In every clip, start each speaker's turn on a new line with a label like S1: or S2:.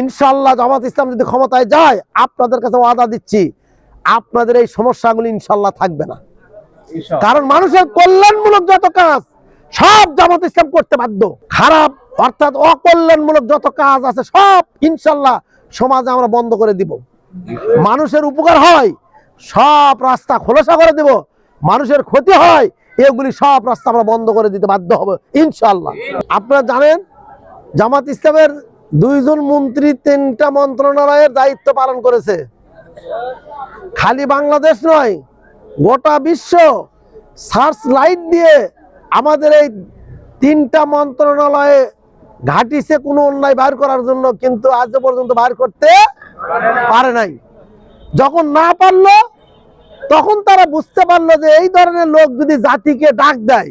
S1: ইনশাল্লাহ জামাত ইসলাম যদি ক্ষমতায় যায় আপনাদের কাছে ওয়াদা দিচ্ছি আপনাদের এই সমস্যাগুলি ইনশাল্লাহ থাকবে না। কারণ মানুষের কল্যাণমূলক যত কাজ সব জামাত ইসলাম করতে বাধ্য। খারাপ অর্থাৎ অকল্যাণমূলক যত কাজ আছে সব ইনশাল্লাহ সমাজে আমরা বন্ধ করে দিব। মানুষের উপকার হয় সব রাস্তা খোলসা করে দেব। মানুষের ক্ষতি হয় এগুলি সব রাস্তা আমরা বন্ধ করে দিতে বাধ্য হবে ইনশাল্লাহ আপনারা জানেন জামাত ইসলামের দুইজন মন্ত্রী তিনটা মন্ত্রণালয়ের দায়িত্ব পালন করেছে। খালি বাংলাদেশ নয়, গোটা বিশ্ব সার্চ লাইট দিয়ে আমাদের এই তিনটা মন্ত্রণালয়ে ঘাটিছে কোনো অন্যায় বাইর করার জন্য, কিন্তু আজ পর্যন্ত বাইর করতে পারে নাই। যখন না পারল, তখন তারা বুঝতে পারল যে এই ধরনের লোক যদি জাতিকে ডাক দেয়,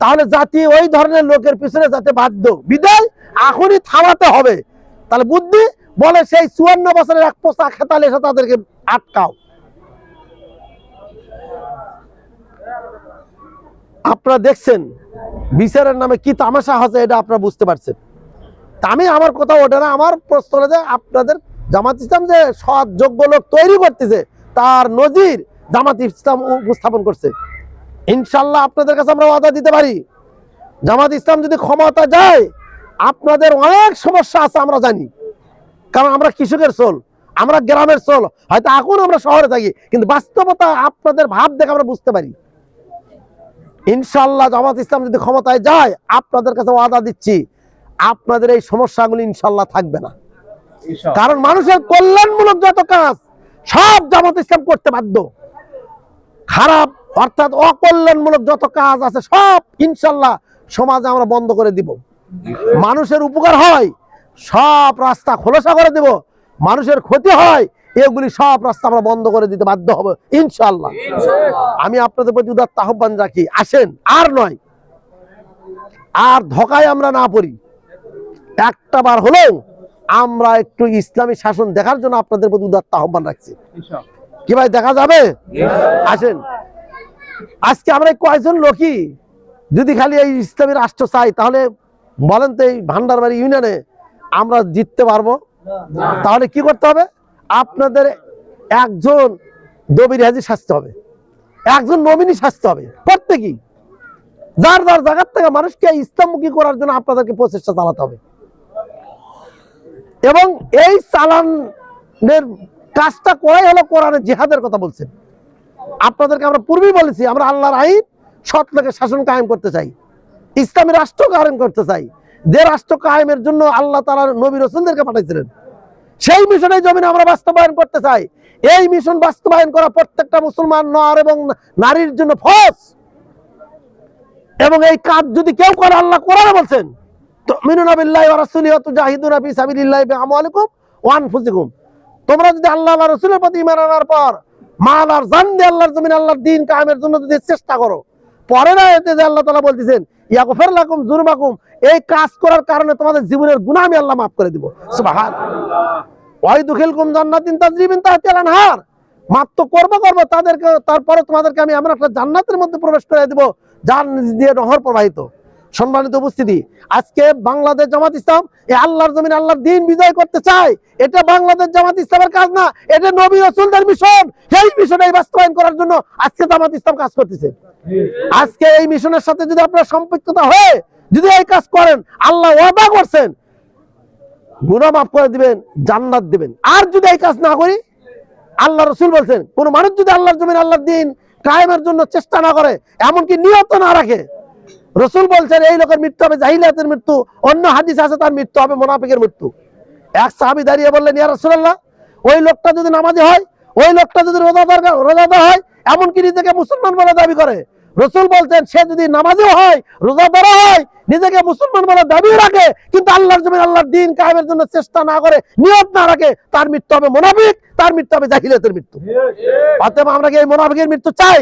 S1: তাহলে জাতি ওই ধরনের লোকের পিছনে যাতে বাধ্য। বিদায় এখনই থামাতে হবে। তাহলে বুদ্ধি বলে সেই চুয়ান্ন বছরের এক পোষা খেতাল এসে তাদেরকে আটকাও। আপনারা দেখছেন, বিচারের নামে কি তামাশা হচ্ছে এটা আপনারা বুঝতে পারছেন। আমি আমার কথা ওঠে না, আমার প্রশ্ন যে আপনাদের জামাত ইসলাম যে সৎ, যোগ্য লোক তৈরি করতেছে, তার নজির জামাত ইসলাম উপস্থাপন করছে। ইনশাল্লাহ আপনাদের কাছে আমরা ওয়াদা দিতে পারি। জামাত ইসলাম যদি ক্ষমতা যায় আপনাদের অনেক সমস্যা আছে আমরা জানি। কারণ আমরা কৃষকের সোল আমরা গ্রামের সোল হয়তো এখন আমরা শহরে থাকি কিন্তু বাস্তবতা আপনাদের ভাব দেখে আমরা বুঝতে পারি। ইনশাল্লাহ জামাত ইসলাম যদি ক্ষমতায় যায় আপনাদের কাছে ওয়াদা দিচ্ছি আপনাদের এই সমস্যাগুলি ইনশাল্লাহ থাকবে না। কারণ মানুষের কল্যাণমূলক যত কাজ সব জামাত ইসলাম করতে বাধ্য। খারাপ অর্থাৎ অকল্যাণমূলক যত কাজ আছে সব ইনশাল্লাহ সমাজে আমরা বন্ধ করে দিব। মানুষের উপকার হয় সব রাস্তা খোলসা করে দেব। মানুষের ক্ষতি হয় এগুলি সব রাস্তা আমরা বন্ধ করে দিতে বাধ্য হবে ইনশাল্লাহ আমি আপনাদের প্রতি উদাত্ত আহ্বান রাখি আসেন আর নয় আর ধোকায় আমরা না পড়ি। একটা বার হলেও আমরা একটু ইসলামী শাসন দেখার জন্য আপনাদের প্রতি উদাত্ত আহ্বান রাখছি। কি ভাই দেখা যাবে? আসেন। আজকে আমরা এই কয়জন লোকই যদি খালি এই ইসলামী রাষ্ট্র চাই তাহলে বলেন তো এই ভান্ডারবাড়ি ইউনিয়নে আমরা জিততে পারব। তাহলে কি করতে হবে? আপনাদের একজন দবির হাজি সাজতে হবে। একজন নমিনি সাজতে হবে। প্রত্যেকই। যার যার জায়গার থেকে মানুষকে ইসলামমুখী করার জন্য আপনাদেরকে প্রচেষ্টা চালাতে হবে। এবং এই চালানের কাজটা করাই হলো কোরআনের জিহাদের কথা বলছেন। আপনাদেরকে আমরা পূর্বেই বলেছি আমরা আল্লাহর আইন সৎ লোকের শাসন কায়েম করতে চাই। ইসলামী রাষ্ট্র কায়েম করতে চাই। যে রাষ্ট্র কায়েমের জন্য আল্লাহ তালা নবী রসুলদেরকে পাঠাইছিলেন, সেই মিশনে জমিনে আমরা বাস্তবায়ন করতে চাই। এই মিশন বাস্তবায়ন করা প্রত্যেকটা মুসলমান নর এবং নারীর জন্য ফস এবং এই কাজ যদি কেউ করে, আল্লাহ কোরআনে বলছেন তোমরা যদি আল্লাহ রসুলের প্রতি ঈমান আনার পর, মাল আর জান দিয়ে আল্লাহর জমিন আল্লাহর দিন কায়েমের জন্য যদি চেষ্টা করো পরে না এতে যে আল্লাহ তালা বলতেছেন ইয়াকুফের লাকুম জুরমাকুম এই কাজ করার কারণে তোমাদের জীবনের গুণা আমি আল্লাহ মাফ করে দিব। সুবাহান ওয়াই দুখিলকুম জান্নাতিন তাজরিবিন আনহার মাত্র করব করব, তাদেরকে, তারপরে তোমাদেরকে আমি এমন একটা জান্নাতের মধ্যে প্রবেশ করে দিব, যার দিয়ে নহর প্রবাহিত। সম্মানিত উপস্থিতি, আজকে বাংলাদেশ জামাত ইসলাম এই আল্লাহর জমিন আল্লাহর দিন বিজয় করতে চায়। এটা বাংলাদেশ জামাত ইসলামের কাজ না, এটা নবী রসুলদের মিশন। সেই মিশনে বাস্তবায়ন করার জন্য আজকে জামাত ইসলাম কাজ করতেছে। আজকে এই মিশনের সাথে যদি আপনার সম্পৃক্ততা হয়ে, যদি এই কাজ করেন, আল্লাহ ওয়াদা করছেন, গুনাহ মাফ করে দিবেন, জান্নাত দিবেন। আর যদি এই কাজ না করি, আল্লাহ রসুল বলছেন, কোন মানুষ যদি আল্লাহর জমিন আল্লাহর দিন কায়েমের জন্য চেষ্টা না করে, এমনকি নিয়ত না রাখে রসুল বলছেন, এই লোকের মৃত্যু হবে জাহিলিয়াতের মৃত্যু, অন্য হাদিস আছে তার মৃত্যু হবে মোনাফিকের মৃত্যু। এক সাহাবি দাঁড়িয়ে বললেন, ইয়া রসুল্লাহ ওই লোকটা যদি নামাজে হয়, ওই লোকটা যদি রোজাদার রোজাদার হয়, এমনকি নিজেকে মুসলমান বলে দাবি করে। রসুল বলছেন, সে যদি নামাজিও হয় রোজাদারও হয় নিজেকে মুসলমান বলে দাবি রাখে, কিন্তু আল্লাহর জমিন, আল্লাহর দিন কায়েমের জন্য চেষ্টা না করে, নিয়ত না রাখে, তার মৃত্যু হবে মোনাফিক, তার মৃত্যু হবে জাহিলিয়াতের মৃত্যু। অতএব আমরা কি এই মোনাফিকের মৃত্যু চাই?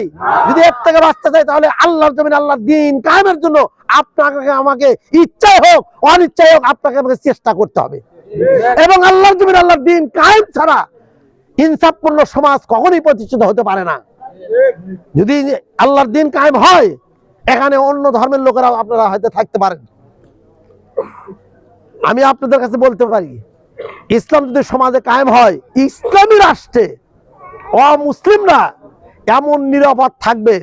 S1: যদি এর থেকে বাঁচতে চাই, তাহলে আল্লাহর জমিন, আল্লাহর দিন কায়েমের জন্য আপনাকে, আমাকে ইচ্ছাই হোক, অনিচ্ছাই হোক, আপনাকে আমাকে চেষ্টা করতে হবে। এবং আল্লাহর জমিন, আল্লাহর দিন কায়েম ছাড়া ইনসাফপূর্ণ সমাজ কখনোই প্রতিষ্ঠিত হতে পারে না। যদি আল্লাহর দিন কায়েম হয় এখানে অন্য ধর্মের লোকেরা আপনারা হয়তো থাকতে পারেন। আমি আপনাদের কাছে বলতে পারি, ইসলাম যদি সমাজে কায়েম হয়, ইসলামী রাষ্ট্রে অমুসলিমরা এমন নিরাপদ থাকবে।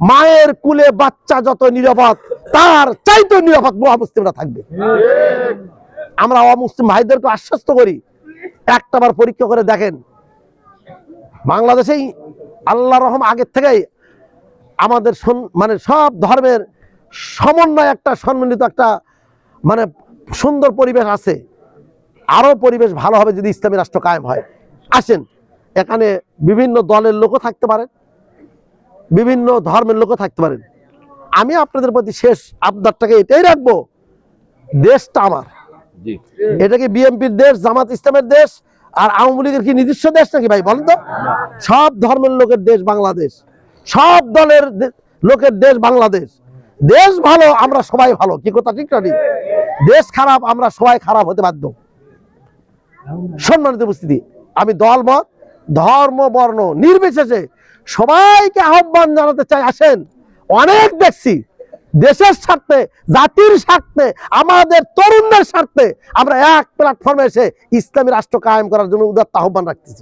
S1: মায়ের কুলে বাচ্চা যত নিরাপদ, তার চাইতে নিরাপদ মুসলিমরা থাকবে। আমরা অমুসলিম ভাইদেরকে আশ্বস্ত করি একটা একটাবার পরীক্ষা করে দেখেন। বাংলাদেশেই আল্লাহ রহম আগের থেকেই আমাদের মানে সব ধর্মের সমন্বয় একটা সম্মিলিত একটা মানে সুন্দর পরিবেশ আছে। আরও পরিবেশ ভালো হবে যদি ইসলামী রাষ্ট্র কায়েম হয়। আসেন এখানে বিভিন্ন দলের লোকও থাকতে পারেন বিভিন্ন ধর্মের লোকও থাকতে পারেন আমি আপনাদের প্রতি শেষ আবদারটাকে এটাই রাখব দেশটা আমার। এটা কি বিএনপির দেশ জামাত ইসলামের দেশ আর আওয়ামী লীগের কি নিজস্ব দেশ নাকি ভাই বলেন তো? সব ধর্মের লোকের দেশ বাংলাদেশ। সব দলের লোকের দেশ বাংলাদেশ। দেশ ভালো, আমরা সবাই ভালো। কি কথা, ঠিক না দেশ খারাপ, আমরা সবাই খারাপ হতে বাধ্য। সম্মানিত উপস্থিতি, আমি দল মত, ধর্ম, বর্ণ, নির্বিশেষে সবাইকে আহ্বান জানাতে চাই, আসেন। অনেক দেখছি, দেশের স্বার্থে, জাতির স্বার্থে, আমাদের তরুণদের স্বার্থে, আমরা এক প্ল্যাটফর্মে এসে ইসলামী রাষ্ট্র কায়েম করার জন্য উদাত্ত আহ্বান রাখতেছি।